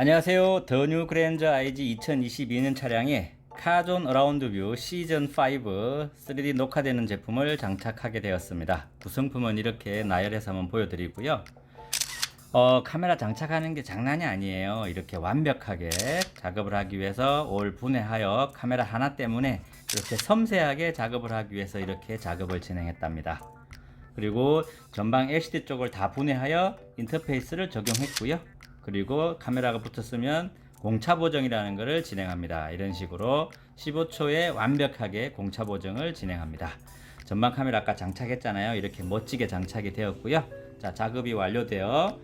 안녕하세요. 더뉴 그랜저 IG 2022년 차량에 카존 어라운드 뷰 시즌 5 3D 녹화되는 제품을 장착하게 되었습니다. 구성품은 이렇게 나열해서 한번 보여드리고요. 어, 카메라 장착하는 게 장난이 아니에요. 이렇게 완벽하게 작업을 하기 위해서 올 분해하여 카메라 하나 때문에 이렇게 섬세하게 작업을 하기 위해서 이렇게 작업을 진행했답니다. 그리고 전방 LCD 쪽을 다 분해하여 인터페이스를 적용했고요. 그리고 카메라가 붙었으면 공차 보정이라는 것을 진행합니다. 이런 식으로 15초에 완벽하게 공차 보정을 진행합니다. 전방 카메라 아까 장착했잖아요. 이렇게 멋지게 장착이 되었고요. 자, 작업이 완료되어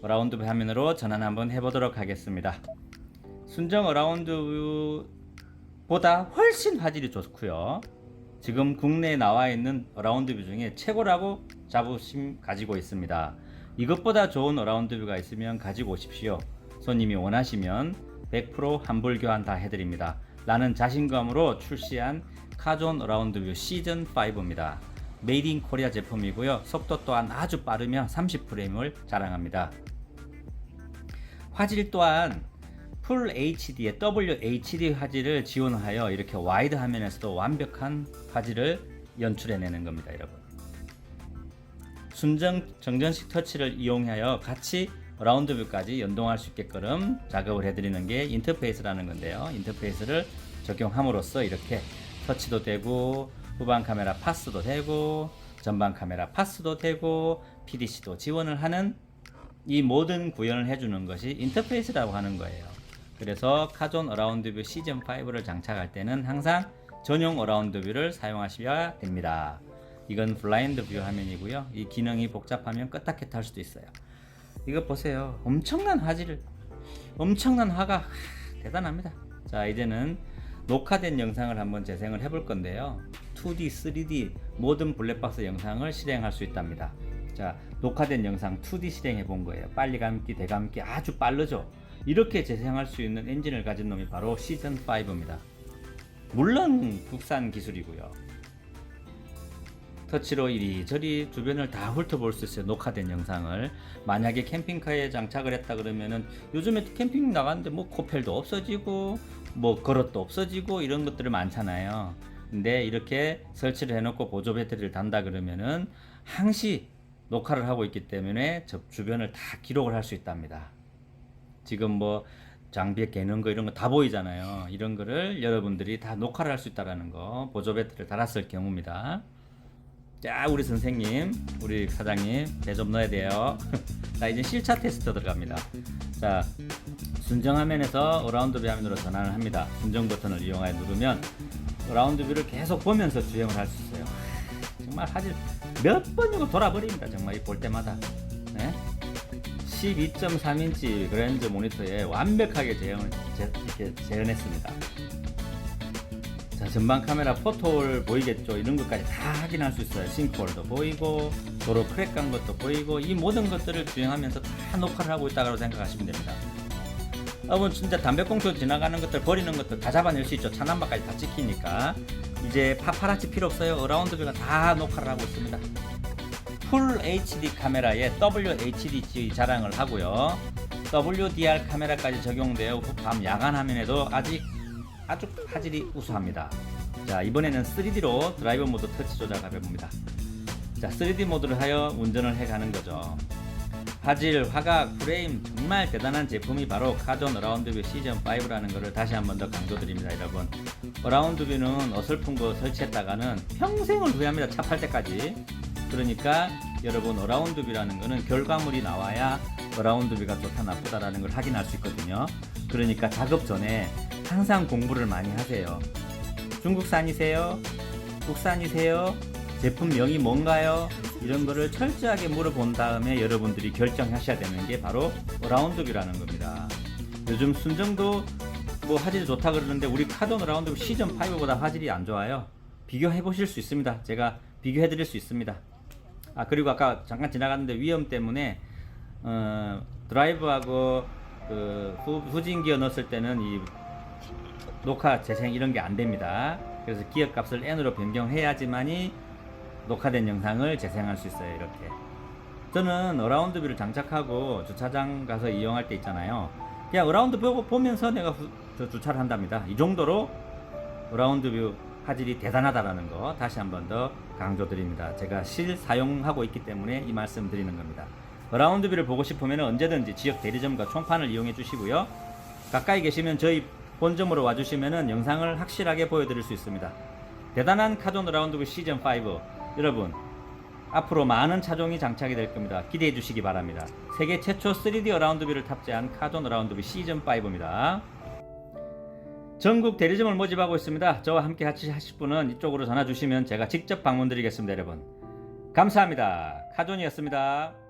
어라운드 화면으로 전환 한번 해보도록 하겠습니다. 순정 어라운드 보다 훨씬 화질이 좋고요. 지금 국내에 나와 있는 어라운드 뷰 중에 최고라고 자부심 가지고 있습니다. 이것보다 좋은 어라운드 뷰가 있으면 가지고 오십시오. 손님이 원하시면 100% 환불 교환 다 해드립니다. 라는 자신감으로 출시한 카존 어라운드 뷰 시즌 5입니다. 메이드 인 코리아 제품이고요. 속도 또한 아주 빠르며 30프레임을 자랑합니다. 화질 또한 풀 HD의 WHD 화질을 지원하여 이렇게 와이드 화면에서도 완벽한 화질을 연출해내는 겁니다, 여러분. 순정 정전식 터치를 이용하여 같이 라운드 뷰까지 연동할 수 있게끔 작업을 해드리는 게 인터페이스라는 건데요. 인터페이스를 적용함으로써 이렇게 터치도 되고 후방 카메라 파스도 되고 전방 카메라 파스도 되고 PDC도 지원을 하는 이 모든 구현을 해주는 것이 인터페이스라고 하는 거예요. 그래서 카존 어라운드 뷰 시즌 5를 장착할 때는 항상 전용 어라운드 뷰를 사용하셔야 됩니다. 이건 블라인드 뷰 화면이고요. 이 기능이 복잡하면 끄떡해 탈 수도 있어요. 이거 보세요. 엄청난 화질, 엄청난 화가 하, 대단합니다. 자, 이제는 녹화된 영상을 한번 재생을 해볼 건데요. 2D, 3D 모든 블랙박스 영상을 실행할 수 있답니다. 자, 녹화된 영상 2D 실행해 본 거예요. 빨리 감기, 대감기 아주 빠르죠. 이렇게 재생할 수 있는 엔진을 가진 놈이 바로 시즌 5입니다. 물론 국산 기술이고요. 터치로 이리저리 주변을 다 훑어볼 수 있어요. 녹화된 영상을. 만약에 캠핑카에 장착을 했다 그러면은 요즘에 캠핑 나가는데 뭐 코펠도 없어지고 뭐 그릇도 없어지고 이런 것들이 많잖아요. 근데 이렇게 설치를 해놓고 보조 배터리를 단다 그러면은 항시 녹화를 하고 있기 때문에 저 주변을 다 기록을 할 수 있답니다. 지금 뭐 장비에 깨는 거 이런 거 다 보이잖아요. 이런 거를 여러분들이 다 녹화를 할 수 있다라는 거 보조 배터리를 달았을 경우입니다. 자, 우리 선생님, 우리 사장님, 배 좀 넣어야 돼요. 자, 이제 실차 테스트 들어갑니다. 자, 순정 화면에서 어라운드 뷰 화면으로 전환을 합니다. 순정 버튼을 이용하여 누르면 어라운드 뷰를 계속 보면서 주행을 할 수 있어요. 정말 화질 몇 번이고 돌아버립니다. 정말 이 볼 때마다. 네? 12.3인치 그랜저 모니터에 완벽하게 재현을, 재, 재현했습니다. 자, 전방 카메라 포토를 보이겠죠? 이런 것까지 다 확인할 수 있어요. 싱크홀도 보이고, 도로 크랙 간 것도 보이고, 이 모든 것들을 주행하면서 다 녹화를 하고 있다고 생각하시면 됩니다. 여러분, 진짜 담배꽁초 지나가는 것들, 버리는 것들 다 잡아낼 수 있죠. 차남바까지 다 찍히니까. 이제 파파라치 필요 없어요. 어라운드 뷰가 다 녹화를 하고 있습니다. 풀 HD 카메라에 WHD 자랑을 하고요. WDR 카메라까지 적용되어 밤 야간 화면에도 아직 아주 화질이 우수합니다. 자 이번에는 3D로 드라이버 모드 터치 조작을 해봅니다. 자 3D 모드를 하여 운전을 해가는 거죠. 화질, 화각, 프레임 정말 대단한 제품이 바로 카존 어라운드 뷰 시즌 5라는 것을 다시 한 번 더 강조드립니다, 여러분. 어라운드 뷰는 어설픈 거 설치했다가는 평생을 후회합니다. 차 팔 때까지. 그러니까 여러분 어라운드 뷰라는 거는 결과물이 나와야 어라운드 뷰가 좋다 나쁘다라는 걸 확인할 수 있거든요. 그러니까 작업 전에 항상 공부를 많이 하세요. 중국산이세요? 국산이세요? 제품명이 뭔가요? 이런 거를 철저하게 물어본 다음에 여러분들이 결정하셔야 되는 게 바로 어라운드 뷰라는 겁니다. 요즘 순정도 뭐 화질이 좋다 그러는데 우리 카돈 어라운드 뷰 시즌 5보다 화질이 안 좋아요. 비교해 보실 수 있습니다. 제가 비교해 드릴 수 있습니다. 아 그리고 아까 잠깐 지나갔는데 위험 때문에 어, 드라이브하고 그 후, 후진 기어 넣었을 때는 이 녹화 재생 이런 게 안 됩니다. 그래서 기어 값을 n으로 변경해야지만이 녹화된 영상을 재생할 수 있어요. 이렇게. 저는 어라운드 뷰를 장착하고 주차장 가서 이용할 때 있잖아요. 그냥 어라운드 뷰 보면서 내가 후- 저 주차를 한답니다. 이 정도로 어라운드 뷰 화질이 대단하다라는 거 다시 한 번 더 강조드립니다. 제가 실 사용하고 있기 때문에 이 말씀 드리는 겁니다. 어라운드 뷰를 보고 싶으면 언제든지 지역 대리점과 총판을 이용해 주시고요. 가까이 계시면 저희 본점으로 와주시면 영상을 확실하게 보여드릴 수 있습니다. 대단한 카존 어라운드 뷰 시즌 5 여러분 앞으로 많은 차종이 장착이 될 겁니다. 기대해 주시기 바랍니다. 세계 최초 3D 어라운드 뷰를 탑재한 카존 어라운드 뷰 시즌 5입니다. 전국 대리점을 모집하고 있습니다. 저와 함께 같이 하실 분은 이쪽으로 전화 주시면 제가 직접 방문 드리겠습니다, 여러분. 감사합니다. 카존이었습니다.